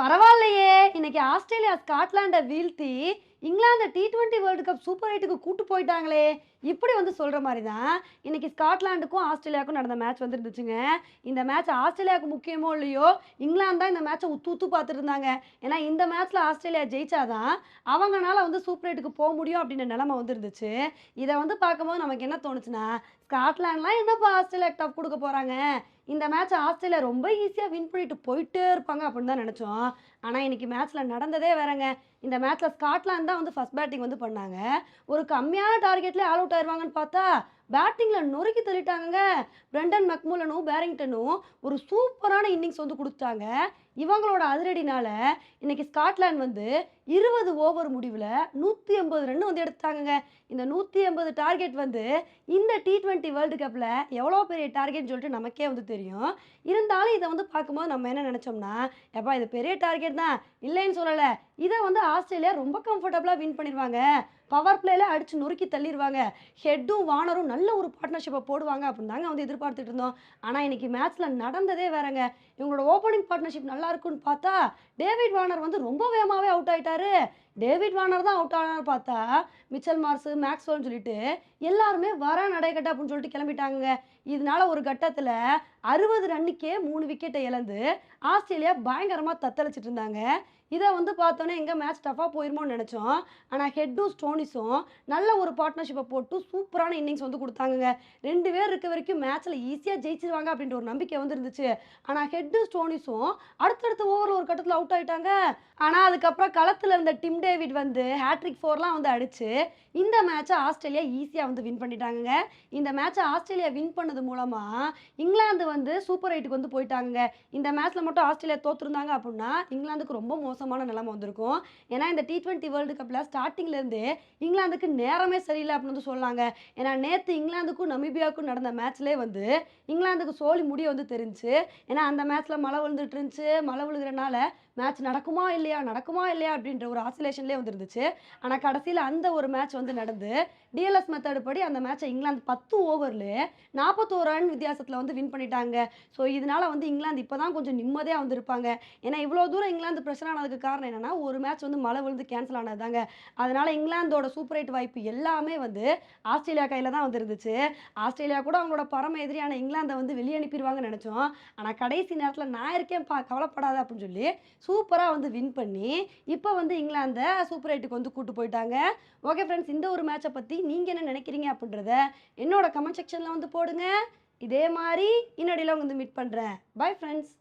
பரவாயில்லையே. இன்னைக்கு ஆஸ்திரேலியா ஸ்காட்லாண்டை வீழ்த்தி England T twenty world cup super எயிட்டுக்கு கூட்டு போயிட்டாங்களே. இப்படி வந்து சொல்கிற மாதிரி தான் இன்னைக்கு ஸ்காட்லாண்டுக்கும் ஆஸ்திரேலியாவுக்கும் நடந்த மேட்ச் வந்துருந்துச்சுங்க. இந்த மேட்ச் ஆஸ்திரேலியாவுக்கு முக்கியமோ இல்லையோ இங்கிலாந்து தான் இந்த மேட்ச்சை உத்து உத்து பார்த்துட்டு இருந்தாங்க. ஏன்னா இந்த மேட்ச்சில் ஆஸ்திரேலியா ஜெயிச்சாதான் அவங்களால வந்து சூப்பர் எயிட்டுக்கு போக முடியும் அப்படின்ற நிலமை வந்துருந்துச்சு. இதை வந்து பார்க்கும்போது நமக்கு என்ன தோணுச்சுன்னா ஸ்காட்லாண்ட்லாம் என்னப்பா ஆஸ்திரேலியா டஃப் கொடுக்க போகிறாங்க இந்த மேட்ச் ஆஸ்திரேலியா ரொம்ப ஈஸியாக வின் பண்ணிட்டு போயிட்டே இருப்பாங்க அப்படின்னு தான் நினச்சோம். ஆனால் இன்னைக்கு மேட்ச்சில் நடந்ததே வேறங்க. இந்த மேட்ச்சில் ஸ்காட்லாந்து தான் வந்து ஃபர்ஸ்ட் பேட்டிங் வந்து பண்ணாங்க. ஒரு கம்மியான டார்கெட்லேயே ஆல் அவுட் ஆயிடுவாங்கன்னு பார்த்தா பேட்டிங்கில் நொறுக்கி தள்ளிட்டாங்க பிரெண்டன் மெக்மூலனும் பேரிங்டனும் ஒரு சூப்பரான இன்னிங்ஸ் வந்து கொடுத்தாங்க இவங்களோட அதிரடினால இன்னைக்கு ஸ்காட்லாந்து வந்து இருபது ஓவர் முடிவில் நூற்றி எண்பது ரன் வந்து எடுத்தாங்கங்க இந்த நூற்றி எண்பது டார்கெட் வந்து இந்த டி ட்வெண்ட்டி வேர்ல்டு கப்பில் எவ்வளோ பெரிய டார்கெட்னு சொல்லிட்டு நமக்கே வந்து தெரியும். இருந்தாலும் இதை வந்து பார்க்கும்போது நம்ம என்ன நினச்சோம்னா எப்பா இது பெரிய டார்கெட் தான். இல்லைன்னு சொல்லலை. இதை வந்து ஆஸ்திரேலியா ரொம்ப கம்ஃபர்டபுளாக வின் பண்ணிடுவாங்க பவர் பிளேல அடிச்சு நொறுக்கி தள்ளிடுவாங்க ஹெட்டும் வானரும் நல்ல ஒரு பார்ட்னர்ஷிப்பை போடுவாங்க அப்படின்னு தாங்க வந்து எதிர்பார்த்துட்டு இருந்தோம். ஆனால் இன்னைக்கு மேட்ச்சில் நடந்ததே வேறங்க. இவங்களோட ஓப்பனிங் பார்ட்னர்ஷிப் நல்லா இருக்குன்னு பார்த்தா டேவிட் வார்னர் வந்து ரொம்ப வேகமாகவே அவுட் ஆயிட்டாரு. டேவிட் வார்னர் தான் அவுட் ஆனார் பார்த்தா மிச்சல் மார்ஸு மேக்ஸ்வெல்னு சொல்லிட்டு எல்லாருமே வர நடைகட்ட அப்படின்னு சொல்லிட்டு கிளம்பிட்டாங்க இதனால ஒரு கட்டத்தில் அறுபது ரன்னுக்கே மூணு விக்கெட்டை இழந்து ஆஸ்திரேலியா பயங்கரமாக தத்தளிச்சிட்டு இருந்தாங்க. இதை வந்து பார்த்தோன்னே எங்கே மேட்ச் டஃபாக போயிருமோன்னு நினச்சோம். ஆனால் ஹெட்டும் ஸ்டோனிஸும் நல்ல ஒரு பார்ட்னர்ஷிப்பை போட்டு சூப்பரான இன்னிங்ஸ் வந்து கொடுத்தாங்கங்க. ரெண்டு பேர் இருக்க வரைக்கும் மேட்ச்சில் ஈஸியாக ஜெயிச்சிருவாங்க அப்படின்ற ஒரு நம்பிக்கை வந்து இருந்துச்சு ஆனால் ஹெட்டும் ஸ்டோனிஸும் அடுத்தடுத்த ஓவரில் ஒரு கட்டத்தில் அவுட் ஆகிட்டாங்க ஆனால் அதுக்கப்புறம் களத்தில் இருந்த டிம் டேவிட் வந்து ஹேட்ரிக் ஃபோர்லாம் வந்து அடிச்சு இந்த மேட்சை ஆஸ்திரேலியா ஈஸியாக வந்து வின் பண்ணிட்டாங்க இந்த மேட்சை ஆஸ்திரேலியா வின் பண்ணது மூலமாக இங்கிலாந்து வந்து சூப்பர் எயிட்டுக்கு வந்து போயிட்டாங்க இந்த மேட்ச்சில் மட்டும் ஆஸ்திரேலியா தோற்றுருந்தாங்க அப்படின்னா இங்கிலாந்துக்கு ரொம்ப மோசமான நிலைமை வந்திருக்கும். ஏன்னா இந்த டி ட்வெண்ட்டி வேர்ல்டு கப்பில் ஸ்டார்டிங்லேருந்து இங்கிலாந்துக்கு நேரமே சரியில்லை அப்படின்னு வந்து சொல்லாங்க ஏன்னா நேற்று இங்கிலாந்துக்கும் நமீபியாவுக்கும் நடந்த மேட்ச்லேயே வந்து இங்கிலாந்துக்கு சோழி முடிய வந்து தெரிஞ்சு ஏன்னா அந்த மேட்ச்சில் மழை விழுந்துட்டு இருந்துச்சு. மழை விழுகிறனால மேட்ச் நடக்குமா இல்லையா நடக்குமா இல்லையா அப்படின்ற ஒரு ஆசிலேஷன்லேயே வந்துருந்துச்சு. ஆனால் கடைசியில் அந்த ஒரு மேட்ச் வந்து நடந்து டிஎல்எஸ் மெத்தடு படி அந்த மேட்சை இங்கிலாந்து பத்து ஓவரில் நாற்பத்தோரு ரன் வித்தியாசத்தில் வந்து வின் பண்ணிட்டாங்க. ஸோ இதனால் வந்து இங்கிலாந்து இப்போ தான் கொஞ்சம் நிம்மதியாக வந்திருப்பாங்க. ஏன்னா இவ்வளோ தூரம் இங்கிலாந்து பிரச்சனை ஆனதுக்கு காரணம் என்னென்னா ஒரு மேட்ச் வந்து மழை விழுந்து கேன்சல் ஆனது தாங்க அதனால் இங்கிலாந்தோட சூப்பர் எயிட் வாய்ப்பு எல்லாமே வந்து ஆஸ்திரேலியா கையில் தான் வந்துருந்துச்சு. ஆஸ்திரேலியா கூட அவங்களோட பரம எதிரியான இங்கிலாந்தை வந்து வெளியே அனுப்பிடுவாங்கன்னு நினச்சோம். ஆனால் கடைசி நேரத்தில் நான் இருக்கேன் பா கவலைப்படாத அப்படின்னு சொல்லி சூப்பராக வந்து வின் பண்ணி இப்போ வந்து இங்கிலாந்தை சூப்பர் எயிட்டுக்கு வந்து கூட்டு போயிட்டாங்க. ஓகே ஃப்ரெண்ட்ஸ் இந்த ஒரு மேட்சை பற்றி நீங்கள் என்ன நினைக்கிறீங்க அப்படின்றத என்னோட கமெண்ட் செக்ஷனில் வந்து போடுங்க. இதே மாதிரி இன்னடியில் வந்து மீட் பண்ணுறேன் பை ஃப்ரெண்ட்ஸ்